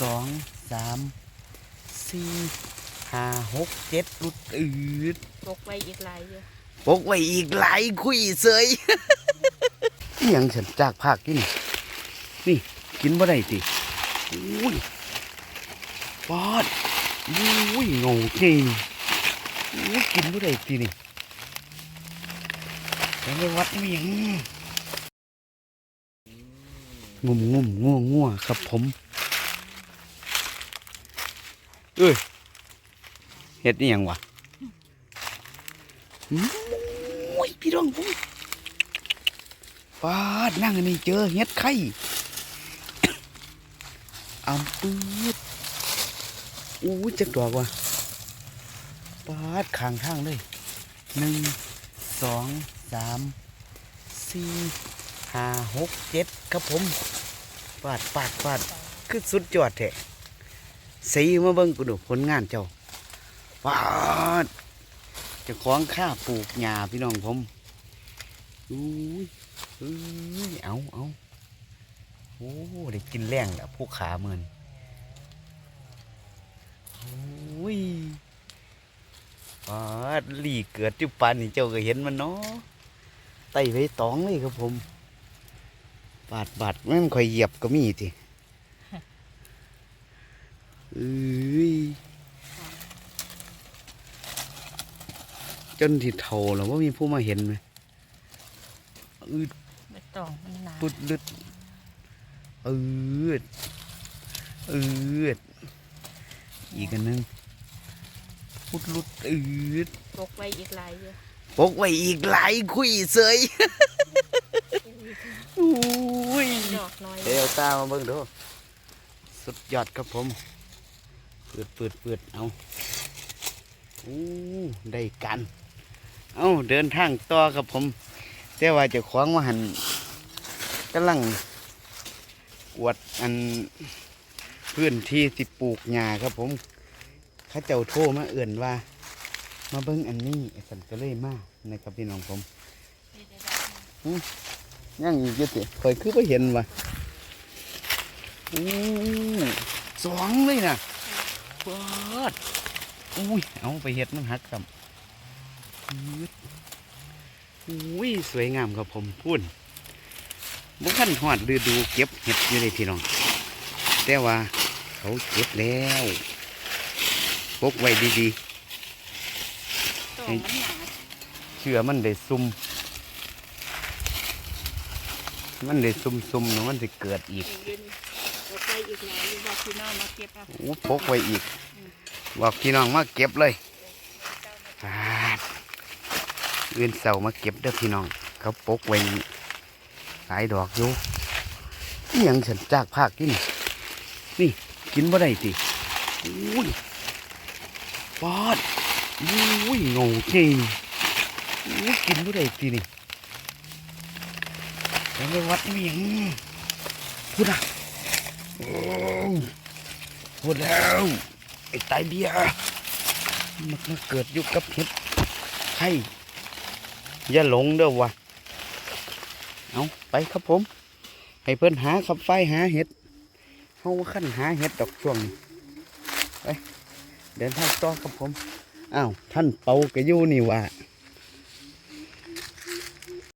สองสามสี่ห้าหกเจ็ดรุดอืดตกไว้อีกหลายอยู่ปกไว้อีกหลายคุยเสยอิหยังฉันจากภาคกิน นี่กินบ่ได้ติอุ้ยปอดอุ้ยโง่จริงอุ้ยกินบ่ได้ตินี่แต่ในวัดนี่ยังงุ่มงุ่มงัวงัวครับผม เอ้ยเฮ็ดนี่ยังวะโอ้ยพี่น้องผมฟาดนั่งอันนี้เจอเฮ็ดไข่อำปืดอู้จักดอกว่ะฟาดข้างทางเลยหนึ่งสองสามสี่ห้าหกเจ็ดครับผมฟาดฟาดฟาดคือสุดยอดแท้ สีมาเบิ่งกูดูผลงานเจ้าฟาจะคล้องข้าปลูกหญ้าพี่น้องผมอุ้ยอุ้ยเอาเอาโอ้ได้กินแรงแล้วพวกขาเมินโอ้ยปาดหลีเกิดจุปานนี่เจ้าก็เห็นมันเนาะไต่ไว้ตองเลยครับผม บาดบาดแม่นคอยเหยียบก็มีที เอ้ยจนที่เท่าแล้วว่ามีผู้มาเห็นไหมอืดไม่ต้องมันหนาปุดลึดอืดอืดอีกอันหนึงปุดลุดอืดตกไว้อีกหลายอยู่ปกไว้อีกหลายคุยเสยอุ้ยดอกน้อย เดี๋ยวตามาเบิ่งดู สุดยอดครับผมเปิดเปิดเปิดเอาอู้ได้กันเอาเดินทางต่อครับผม แต่ว่าจะขวางว่าหันกำลังอวดอันพื้นที่ที่ปลูกหญ้าครับผมข้าเจ้าโทรมาเอื่นว่า มาเบิ่งอันนี้สันก็เลยมากนะครับพี่น้องผมยังอีกอยี่ติคอยคือไปเห็นว่ะอู้สองเลยนะ เปิดอุ้ย เอาไปเห็ดมันหักกับอุ้ย สวยงามครับผมพูดบุขั้นหอดฤดูเก็บเห็ดอยู่เลยพี่น้อง แต่ว่าเขาเก็บแล้วพกไว้ดีตองมันหนาๆเชื่อมันได้ซุ่มมันได้ซุ่มๆเนาะมันจะเกิดอีกยืนต กไว้อีกหลายอยู่บอกพี่น้องมาเก็บเอาอู้พกไว้อีก บอกพี่น้องมาเก็บเลยปาเอื่นเสามาเก็บเด้อพี่น้อง เขาปกไว้หลายดอกอยู่นี่ยังฉันจากภาคกินนี่กินบ่ได้ติอุ้ยปอดอุ้ยโง่จริงอุ้ยกินบ่ได้ตินี่แล้วไปวัดนี่ยังพูดอะ พูดแล้ว ไอ้ตายเบียมันมาเกิดอยู่กับเห็ดไข่อย่าหลงเด้อวะเอาไปครับผม ให้เพิ่อนหาขับไฟหาเห็ดเฮาขั้นหาเห็ดดอกช่วงนี้ไปเดินทางต่อครับผมอ้าวท่านเปากระยูนี่วะ